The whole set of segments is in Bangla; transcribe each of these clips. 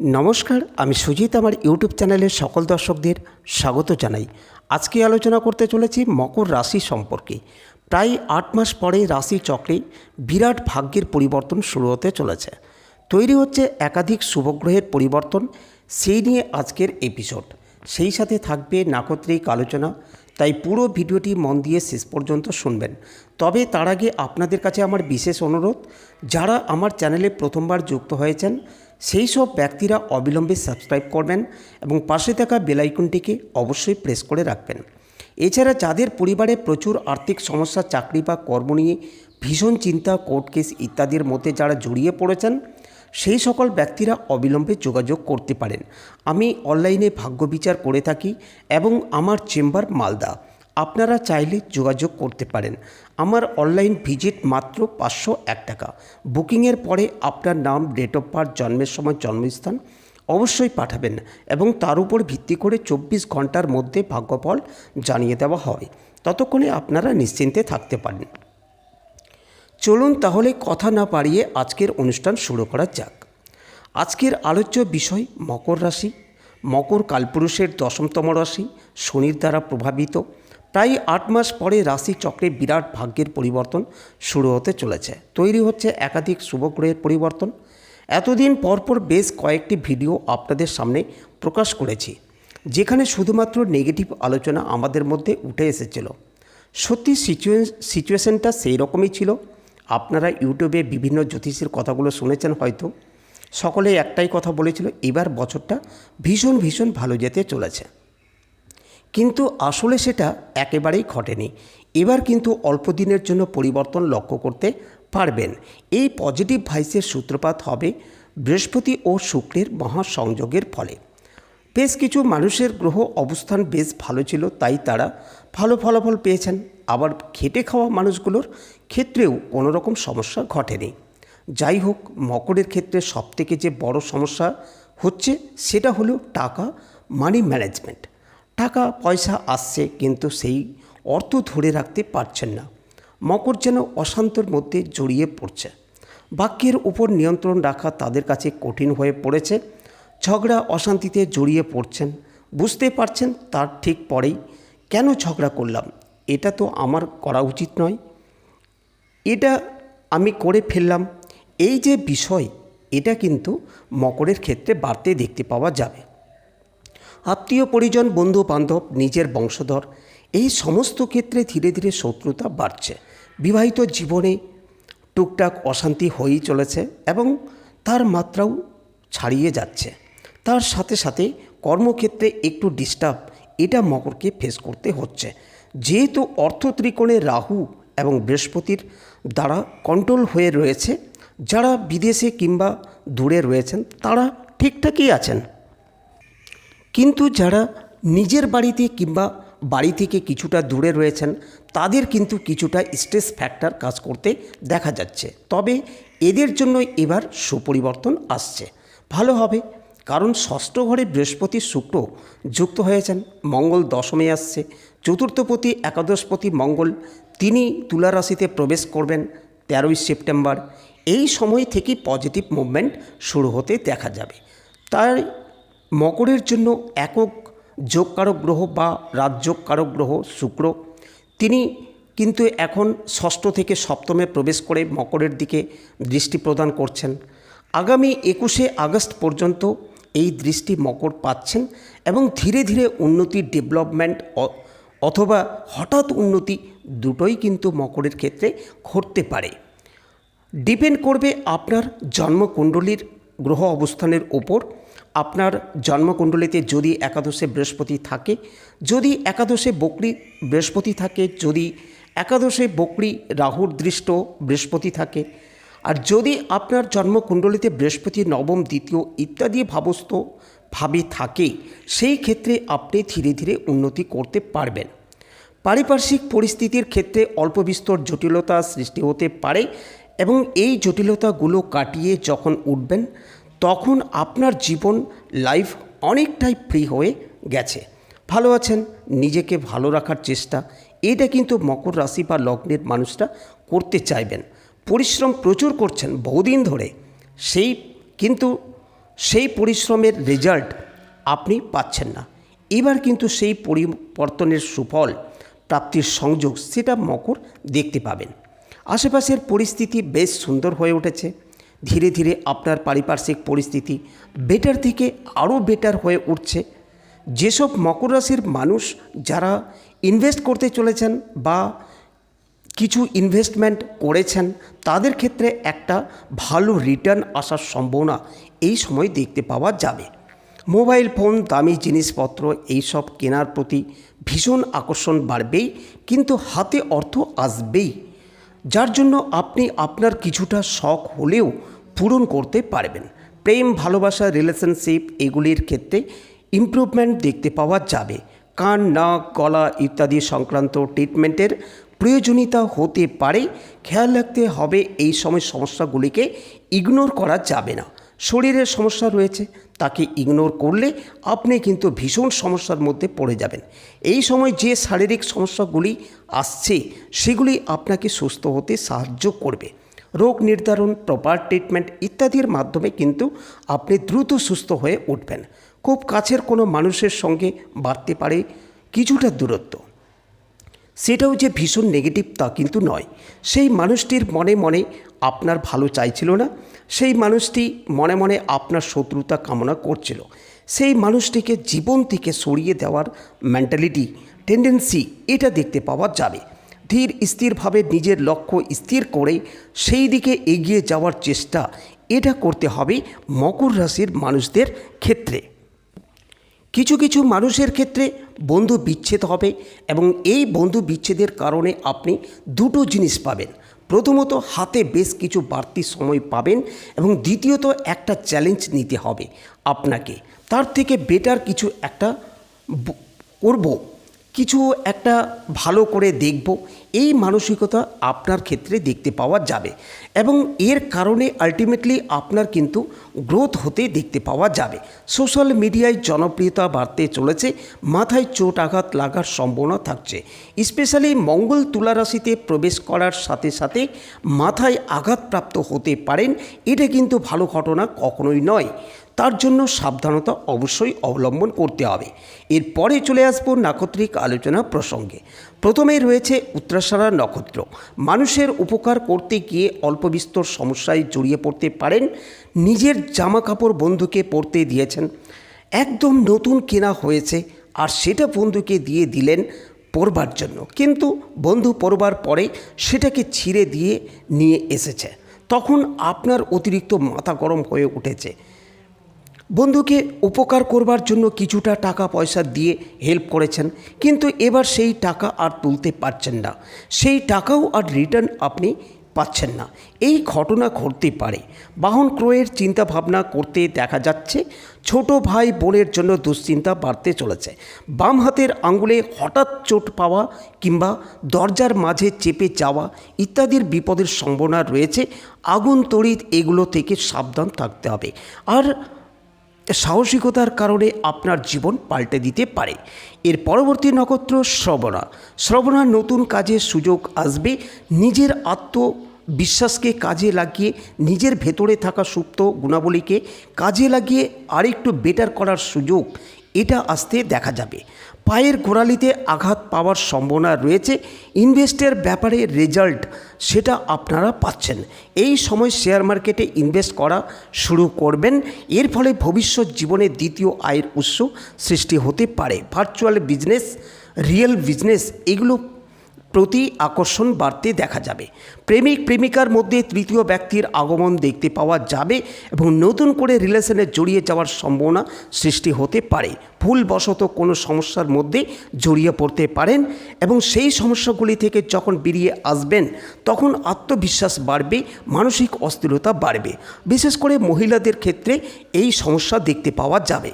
নমস্কার, আমি সুজিত আমার ইউটিউব চ্যানেলের সকল দর্শকদের স্বাগত জানাই। আজকে আলোচনা করতে চলেছি মকর রাশি সম্পর্কে। প্রায় আট মাস পরে রাশি চক্রে বিরাট ভাগ্যের পরিবর্তন শুরু হতে চলেছে। তৈরি হচ্ছে একাধিক শুভগ্রহের পরিবর্তন, সেই নিয়ে আজকের এপিসোড সেই সাথে থাকবে নাকত্রিক আলোচনা তাই পুরো ভিডিওটি মন দিয়ে শেষ পর্যন্ত শুনবেন। তবে তার আগে আপনাদের কাছে আমার বিশেষ অনুরোধ, যারা আমার চ্যানেলে প্রথমবার যুক্ত হয়েছেন, সেই সব ব্যক্তিরা অবিলম্বে সাবস্ক্রাইব করবেন এবং পাশে থাকা বেলাইকনটিকে অবশ্যই প্রেস করে রাখবেন। এছাড়া যাদের পরিবারে প্রচুর আর্থিক সমস্যা, চাকরি বা কর্ম নিয়ে ভীষণ চিন্তা, কোর্ট কেস ইত্যাদির মধ্যে যারা জড়িয়ে পড়েছেন সেই সকল ব্যক্তিরা অবিলম্বে যোগাযোগ করতে পারেন। আমি অনলাইনে ভাগ্য বিচার করে থাকি এবং আমার চেম্বার মালদা। আপনারা চাইলে যোগাযোগ করতে পারেন। আমার অনলাইন ভিজিট মাত্র পাঁচশো এক টাকা। বুকিংয়ের পরে আপনার নাম ডেট অফ বার্থ জন্মের সময়, জন্মস্থান অবশ্যই পাঠাবেন এবং তার উপর ভিত্তি করে চব্বিশ ঘণ্টার মধ্যে ভাগ্যফল জানিয়ে দেওয়া হয়। ততক্ষণে আপনারা নিশ্চিন্তে থাকতে পারেন। চলুন তাহলে কথা না পারিয়ে আজকের অনুষ্ঠান শুরু করা যাক। আজকের আলোচ্য বিষয় মকর রাশি। মকর কালপুরুষের দশমতম রাশি, শনির দ্বারা প্রভাবিত। প্রায় আট মাস পরে রাশি চক্রে বিরাট ভাগ্যের পরিবর্তন শুরু হতে চলেছে। তৈরি হচ্ছে একাধিক শুভগ্রহের পরিবর্তন। এতদিন পরপর বেশ কয়েকটি ভিডিও আপনাদের সামনে প্রকাশ করেছি, যেখানে শুধুমাত্র নেগেটিভ আলোচনা আমাদের মধ্যে উঠে এসেছিল। সত্যি সিচুয়ে সিচুয়েশনটা সেই রকমই ছিল। আপনারা ইউটিউবে বিভিন্ন জ্যোতিষীর কথাগুলো শুনেছেন হয়তো। সকলে একটাই কথা বলেছিল, এবার বছরটা ভীষণ ভীষণ ভালো যেতে চলেছে। কিন্তু আসলে সেটা একেবারেই ঘটেনি। এবার কিন্তু অল্প দিনের জন্য পরিবর্তন লক্ষ্য করতে পারবেন। এই পজিটিভ ভাইসের সূত্রপাত হবে বৃহস্পতি ও শুক্রের মহাসংযোগের ফলে। বেশ কিছু মানুষের গ্রহ অবস্থান বেশ ভালো ছিল, তাই তারা ভালো ফলাফল পেয়েছেন। আবার খেটে খাওয়া মানুষগুলোর ক্ষেত্রেও কোনো রকম সমস্যা ঘটেনি। যাই হোক, মকরের ক্ষেত্রে সবথেকে যে বড় সমস্যা হচ্ছে সেটা হলো টাকা মানি ম্যানেজমেন্ট টাকা, পয়সা আসছে কিন্তু সেই অর্থ ধরে রাখতে পারছেন না। মকর যেন অশান্তর মধ্যে জড়িয়ে পড়ছে। বাক্যের উপর নিয়ন্ত্রণ রাখা তাদের কাছে কঠিন হয়ে পড়েছে। ঝগড়া অশান্তিতে জড়িয়ে পড়ছেন। বুঝতে পারছেন তার ঠিক পরেই কেন ঝগড়া করলাম? এটা তো আমার করা উচিত নয়। এটা আমি করে ফেললাম। এই যে বিষয়, এটা কিন্তু মকরের ক্ষেত্রে বাড়তে দেখতে পাওয়া যাবে। আত্মীয়, পরিজন বন্ধু বান্ধব নিজের বংশধর, এই সমস্ত ক্ষেত্রে ধীরে ধীরে শত্রুতা বাড়ছে। বিবাহিত জীবনে টুকটাক অশান্তি হয়েই চলেছে এবং তার মাত্রাও ছাড়িয়ে যাচ্ছে। তার সাথে সাথে কর্মক্ষেত্রে একটু ডিস্টার্ব এটা মকরকে ফেস করতে হচ্ছে। যেহেতু অর্থ ত্রিকোণে রাহু এবং বৃহস্পতির দ্বারা কন্ট্রোল হয়ে রয়েছে। যারা বিদেশে কিংবা দূরে রয়েছেন, তারা ঠিকঠাকই আছেন। কিন্তু যারা নিজের বাড়িতে কিংবা বাড়ি থেকে কিছুটা দূরে রয়েছেন, তাদের কিন্তু কিছুটা স্ট্রেস ফ্যাক্টর কাজ করতে দেখা যাচ্ছে। তবে এদের জন্য এবার সুপরিবর্তন আসছে। ভালো হবে, কারণ ষষ্ঠ ঘরে বৃহস্পতি শুক্র যুক্ত হয়েছেন, মঙ্গল দশমে আসছে, চতুর্থপতি একাদশপতি মঙ্গল তিনি তুলা রাশিতে প্রবেশ করবেন তেরোই সেপ্টেম্বর। এই সময় থেকেই পজিটিভ মুভমেন্ট শুরু হতে দেখা যাবে। তাই মকরের জন্য একক যোগকারক গ্রহ বা রাজযোগকারক গ্রহ শুক্র। তিনি কিন্তু এখন ষষ্ঠ থেকে সপ্তমে প্রবেশ করে মকরের দিকে দৃষ্টি প্রদান করছেন। আগামী একুশে আগস্ট পর্যন্ত এই দৃষ্টি মকর পাচ্ছেন এবং ধীরে ধীরে উন্নতি ডেভেলপমেন্ট অথবা হঠাৎ উন্নতি দুটোই কিন্তু মকরের ক্ষেত্রে ঘটতে পারে। ডিপেন্ড করবে আপনার জন্মকুণ্ডলীর গ্রহ অবস্থানের ওপর। আপনার জন্মকুণ্ডলিতে যদি একাদশে বৃহস্পতি থাকে, যদি একাদশে বকরি বৃহস্পতি থাকে, যদি একাদশে বকরি রাহুর দৃষ্ট বৃহস্পতি থাকে, আর যদি আপনার জন্মকুণ্ডলিতে বৃহস্পতি, নবম, দ্বিতীয় ইত্যাদি ভাবস্থ ভাবে থাকে, সেই ক্ষেত্রে আপনি ধীরে ধীরে উন্নতি করতে পারবেন। পারিপার্শ্বিক পরিস্থিতির ক্ষেত্রে অল্প বিস্তর জটিলতা সৃষ্টি হতে পারে এবং এই জটিলতাগুলো কাটিয়ে যখন উঠবেন, তখন আপনার জীবন লাইফ অনেকটাই ফ্রি হয়ে গেছে। ভালো আছেন, নিজেকে ভালো রাখার চেষ্টা, এটা কিন্তু মকর রাশি বা লগ্নের মানুষরা করতে চাইবেন। পরিশ্রম প্রচুর করছেন বহুদিন ধরে, সেই কিন্তু সেই পরিশ্রমের রেজাল্ট আপনি পাচ্ছেন না। এবার কিন্তু সেই পরিবর্তনের সুফল, প্রাপ্তির সংযোগ সেটা মকর দেখতে পাবেন। আশেপাশের পরিস্থিতি বেশ সুন্দর হয়ে উঠেছে। ধীরে ধীরে আপনার পারিপার্শ্বিক পরিস্থিতি বেটার থেকে আরও বেটার হয়ে উঠছে। যেসব মকর রাশির মানুষ যারা ইনভেস্ট করতে চলেছেন বা কিছু ইনভেস্টমেন্ট করেছেন, তাদের ক্ষেত্রে একটা ভালো রিটার্ন আসার সম্ভাবনা এই সময় দেখতে পাওয়া যাবে। মোবাইল ফোন দামি জিনিসপত্র এইসব কেনার প্রতি ভীষণ আকর্ষণ বাড়বেই, কিন্তু হাতে অর্থ আসবেই, যার জন্য আপনি আপনার কিছুটা শখ হলেও পূরণ করতে পারবেন। প্রেম, ভালোবাসা রিলেশনশিপ এগুলির ক্ষেত্রে ইমপ্রুভমেন্ট দেখতে পাওয়া যাবে। কান, নাক, গলা ইত্যাদি সংক্রান্ত ট্রিটমেন্টের প্রয়োজনীয়তা হতে পারে, খেয়াল রাখতে হবে এই সময় সমস্যাগুলিকে ইগনোর করা যাবে না। শরীরের সমস্যা রয়েছে, তাকে ইগনোর করলে আপনি কিন্তু ভীষণ সমস্যার মধ্যে পড়ে যাবেন। এই সময় যে শারীরিক সমস্যাগুলি আসছে, সেগুলি আপনাকে সুস্থ হতে সাহায্য করবে। রোগ নির্ধারণ প্রপার ট্রিটমেন্ট ইত্যাদির মাধ্যমে কিন্তু আপনি দ্রুত সুস্থ হয়ে উঠবেন। খুব কাছের কোনো মানুষের সঙ্গে বাড়তে পারে কিছুটা দূরত্ব। সেটাও যে ভীষণ নেগেটিভ তা কিন্তু নয়। সেই মানুষটির মনে মনে আপনার ভালো চাইছিল না, সেই মানুষটি মনে মনে আপনার শত্রুতা কামনা করছিল। সেই মানুষটিকে জীবন থেকে সরিয়ে দেওয়ার মেন্টালিটি টেন্ডেন্সি এটা দেখতে পাওয়া যাবে। ধীর স্থিরভাবে নিজের লক্ষ্য স্থির করে সেই দিকে এগিয়ে যাওয়ার চেষ্টা এটা করতে হবে মকর রাশির মানুষদের ক্ষেত্রে। কিছু কিছু মানুষের ক্ষেত্রে বন্ধু বিচ্ছেদ হবে এবং এই বন্ধু বিচ্ছেদের কারণে আপনি দুটো জিনিস পাবেন। প্রথমত, হাতে বেশ কিছু বাড়তি সময় পাবেন এবং দ্বিতীয়ত, একটা চ্যালেঞ্জ নিতে হবে আপনাকে। তার থেকে বেটার কিছু একটা করব। কিছু একটা ভালো করে দেখব। এই মানসিকতা আপনার ক্ষেত্রে দেখতে পাওয়া যাবে এবং এর কারণে আলটিমেটলি আপনার কিন্তু গ্রোথ হতে দেখতে পাওয়া যাবে। সোশ্যাল মিডিয়ায় জনপ্রিয়তা বাড়তে চলেছে, মাথায় চোট আঘাত লাগার সম্ভাবনা থাকছে। স্পেশালি মঙ্গল তুলা রাশিতে প্রবেশ করার সাথে সাথে মাথায় আঘাতপ্রাপ্ত হতে পারেন, এটা কিন্তু ভালো ঘটনা কখনোই নয়। তার জন্য সাবধানতা অবশ্যই অবলম্বন করতে হবে। এরপরে চলে আসব নাক্ষত্রিক আলোচনা প্রসঙ্গে। প্রথমেই রয়েছে উত্তরাশারা নক্ষত্র। মানুষের উপকার করতে গিয়ে অল্প বিস্তর সমস্যায় জড়িয়ে পড়তে পারেন। নিজের জামা কাপড় বন্ধুকে পরতে দিয়েছেন। একদম নতুন কেনা হয়েছে আর সেটা বন্ধুকে দিয়ে দিলেন পরবার জন্য। কিন্তু বন্ধু পরবার পরে সেটাকে ছিঁড়ে দিয়ে নিয়ে এসেছে। তখন আপনার অতিরিক্ত মাথা গরম হয়ে উঠেছে। বন্ধুকে উপকার করবার জন্য কিছুটা টাকা পয়সা দিয়ে হেল্প করেছেন, কিন্তু এবার সেই টাকা আর তুলতে পারছেন না। সেই টাকাও আর রিটার্ন আপনি পাচ্ছেন না। এই ঘটনা ঘটতে পারে। বাহন ক্রয়ের চিন্তা ভাবনা করতে দেখা যাচ্ছে, ছোট ভাই বোনের জন্য দুশ্চিন্তা বাড়তে চলেছে। বাম হাতের আঙ্গুলে হঠাৎ চোট পাওয়া কিংবা দরজার মাঝে চেপে যাওয়া ইত্যাদির বিপদের সম্ভাবনা রয়েছে। আগুন, তড়িৎ এগুলো থেকে সাবধান থাকতে হবে। আর সাহসিকতার কারণে আপনার জীবন পাল্টে দিতে পারে। এর পরবর্তী নক্ষত্র শ্রবণা। শ্রবণার নতুন কাজের সুযোগ আসবে। নিজের আত্ম বিশ্বাসকে কাজে লাগিয়ে, নিজের ভেতরে থাকা সুপ্ত গুণাবলীকে কাজে লাগিয়ে আরেকটু বেটার করার সুযোগ এটা আসতে দেখা যাবে। পায়ের গোড়ালিতে আঘাত পাওয়ার সম্ভাবনা রয়েছে। ইনভেস্টের ব্যাপারে রেজাল্ট সেটা আপনারা পাচ্ছেন। এই সময় শেয়ার মার্কেটে ইনভেস্ট করা শুরু করবেন। এর ফলে ভবিষ্যৎ জীবনে দ্বিতীয় আয়ের উৎস সৃষ্টি হতে পারে। ভার্চুয়াল বিজনেস, রিয়েল বিজনেস, এগুলো প্রতি আকর্ষণ বাড়তে দেখা যাবে। প্রেমিক, প্রেমিকার মধ্যে তৃতীয় ব্যক্তির আগমন দেখতে পাওয়া যাবে এবং নতুন করে রিলেশনে জড়িয়ে যাওয়ার সম্ভাবনা সৃষ্টি হতে পারে। ভুলবশত কোনো সমস্যার মধ্যে জড়িয়ে পড়তে পারেন এবং সেই সমস্যাগুলি থেকে যখন বেরিয়ে আসবেন, তখন আত্মবিশ্বাস বাড়বে, মানসিক অস্থিরতা বাড়বে। বিশেষ করে মহিলাদের ক্ষেত্রে এই সমস্যা দেখতে পাওয়া যাবে।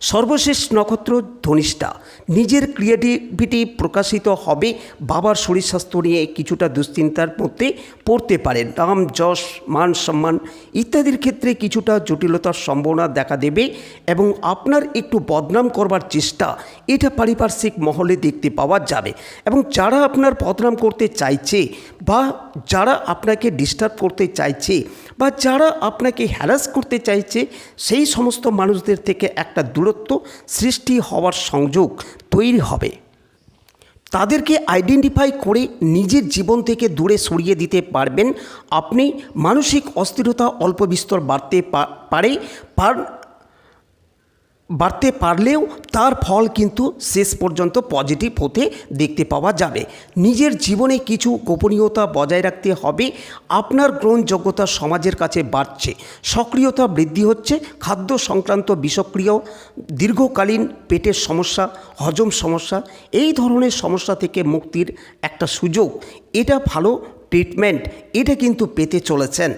সর্বশেষ নক্ষত্র ধনিষ্ঠা। নিজের ক্রিয়েটিভিটি প্রকাশিত হবে। বাবার শরীর স্বাস্থ্য নিয়ে কিছুটা দুশ্চিন্তার মধ্যে পড়তে পারে নাম যশ, মান, সম্মান ইত্যাদির ক্ষেত্রে কিছুটা জটিলতার সম্ভাবনা দেখা দেবে এবং আপনার একটু বদনাম করবার চেষ্টা এটা পারিপার্শ্বিক মহলে দেখতে পাওয়া যাবে। এবং যারা আপনার বদনাম করতে চাইছে বা যারা আপনাকে ডিস্টার্ব করতে চাইছে বা যারা আপনাকে হ্যারাস করতে চাইছে, সেই সমস্ত মানুষদের থেকে একটা দূরত্ব সৃষ্টি হওয়ার সংযোগ তৈরি হবে। তাদেরকে আইডেন্টিফাই করে নিজের জীবন থেকে দূরে সরিয়ে দিতে পারবেন। আপনি মানসিক অস্থিরতা অল্প বিস্তর বাড়তে পারে, পার বাড়তে পারলেও তার ফল কিন্তু শেষ পর্যন্ত পজিটিভ হতে দেখতে পাওয়া যাবে। নিজের জীবনে কিছু গোপনীয়তা বজায় রাখতে হবে। আপনার গ্রহণযোগ্যতা সমাজের কাছে বাড়ছে। সক্রিয়তা বৃদ্ধি হচ্ছে। খাদ্য সংক্রান্ত বিষক্রিয় দীর্ঘকালীন পেটের সমস্যা, হজম সমস্যা, এই ধরনের সমস্যা থেকে মুক্তির একটা সুযোগ। এটা ভালো ট্রিটমেন্ট এটা কিন্তু পেতে চলেছেন।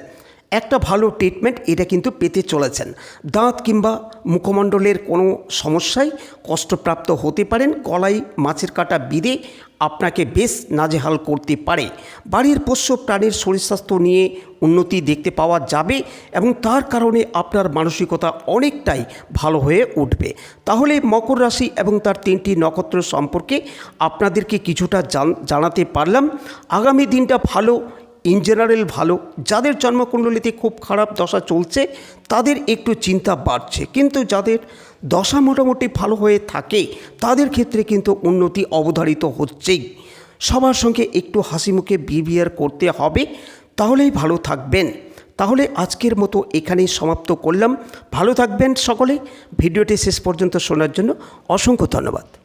একটা ভালো ট্রিটমেন্ট এটা কিন্তু পেতে চলেছেন। দাঁত কিংবা মুখমণ্ডলের কোনো সমস্যায় কষ্টপ্রাপ্ত হতে পারেন কলাই মাছের কাটা বিদে আপনাকে বেশ নাজেহাল করতে পারে। বাড়ির পোষ্য প্রাণীর শরীর স্বাস্থ্য নিয়ে উন্নতি দেখতে পাওয়া যাবে এবং তার কারণে আপনার মানসিকতা অনেকটাই ভালো হয়ে উঠবে। তাহলে মকর রাশি এবং তার তিনটি নক্ষত্র সম্পর্কে আপনাদেরকে কিছুটা জান- জানাতে পারলাম। আগামী দিনটা ভালো ইন জেনারেল ভালো। যাদের জন্মকুণ্ডলিতে খুব খারাপ দশা চলছে, তাদের একটু চিন্তা বাড়ছে। কিন্তু যাদের দশা মোটামুটি ভালো হয়ে থাকে, তাদের ক্ষেত্রে কিন্তু উন্নতি অবধারিত হচ্ছেই। সবার সঙ্গে একটু হাসি মুখে বিহেভিয়ার করতে হবে, তাহলেই ভালো থাকবেন। তাহলে আজকের মতো এখানেই সমাপ্ত করলাম। ভালো থাকবেন সকলে। ভিডিওটি শেষ পর্যন্ত শোনার জন্য অসংখ্য ধন্যবাদ।